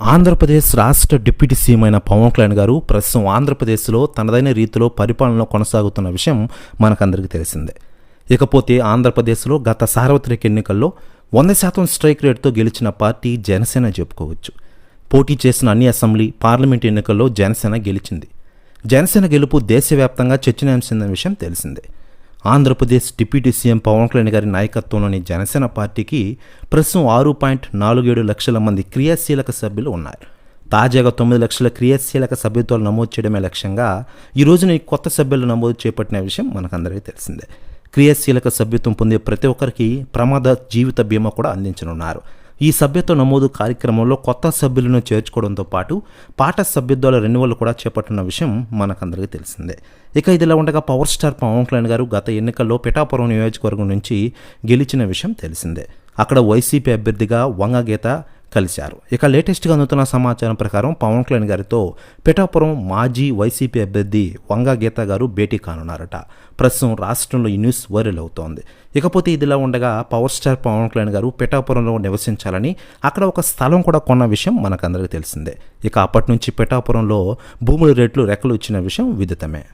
ఆంధ్రప్రదేశ్ రాష్ట్ర deputy CM అయిన పవన్ కళ్యాణ్ గారు ప్రస్తుతం ఆంధ్రప్రదేశ్లో తనదైన రీతిలో పరిపాలన కొనసాగుతున్న విషయం మనకందరికీ తెలిసిందే. ఇకపోతే ఆంధ్రప్రదేశ్లో గత సార్వత్రిక ఎన్నికల్లో వంద శాతం స్ట్రైక్ రేట్తో గెలిచిన పార్టీ జనసేన చెప్పుకోవచ్చు. పోటీ చేసిన అన్ని అసెంబ్లీ పార్లమెంట్ ఎన్నికల్లో జనసేన గెలిచింది. జనసేన గెలుపు దేశవ్యాప్తంగా చర్చనీయాంశమైన విషయం తెలిసిందే. ఆంధ్రప్రదేశ్ డిప్యూటీ సీఎం పవన్ కళ్యాణ్ గారి నాయకత్వంలోని జనసేన పార్టీకి ప్రస్తుతం ఆరు పాయింట్ నాలుగు ఏడు లక్షల మంది క్రియాశీలక సభ్యులు ఉన్నారు. తాజాగా తొమ్మిది లక్షల క్రియాశీలక సభ్యత్వాలు నమోదు చేయడమే లక్ష్యంగా ఈ రోజున ఈ కొత్త సభ్యులు నమోదు చేపట్టిన విషయం మనకందరికీ తెలిసిందే. క్రియాశీలక సభ్యత్వం పొందే ప్రతి ఒక్కరికి ప్రమాద జీవిత బీమా కూడా అందించనున్నారు. ఈ సభ్యత్వ నమోదు కార్యక్రమంలో కొత్త సభ్యులను చేర్చుకోవడంతో పాటు పాట సభ్యత్వాల రెన్యువల్ కూడా చేపట్టిన విషయం మనకందరికీ తెలిసిందే. ఇక ఇదిలా ఉండగా పవర్ స్టార్ పవన్ కళ్యాణ్ గారు గత ఎన్నికల్లో పిఠాపురం నియోజకవర్గం నుంచి గెలిచిన విషయం తెలిసిందే. అక్కడ వైసీపీ అభ్యర్థిగా వంగగీత కలిశారు. ఇక లేటెస్ట్గా అందుతున్న సమాచారం ప్రకారం పవన్ కళ్యాణ్ గారితో పిఠాపురం మాజీ వైసీపీ అభ్యర్థి వంగా గీత గారు భేటీ కానున్నారట. ప్రస్తుతం రాష్ట్రంలో ఈ న్యూస్ వైరల్ అవుతోంది. ఇకపోతే ఇదిలా ఉండగా పవర్ స్టార్ పవన్ కళ్యాణ్ గారు పిఠాపురంలో నివసించాలని అక్కడ ఒక స్థలం కూడా కొన్న విషయం మనకందరికీ తెలిసిందే. ఇక అప్పటి నుంచి పిఠాపురంలో భూముల రేట్లు రెక్కలు ఇచ్చిన విషయం విదితమే.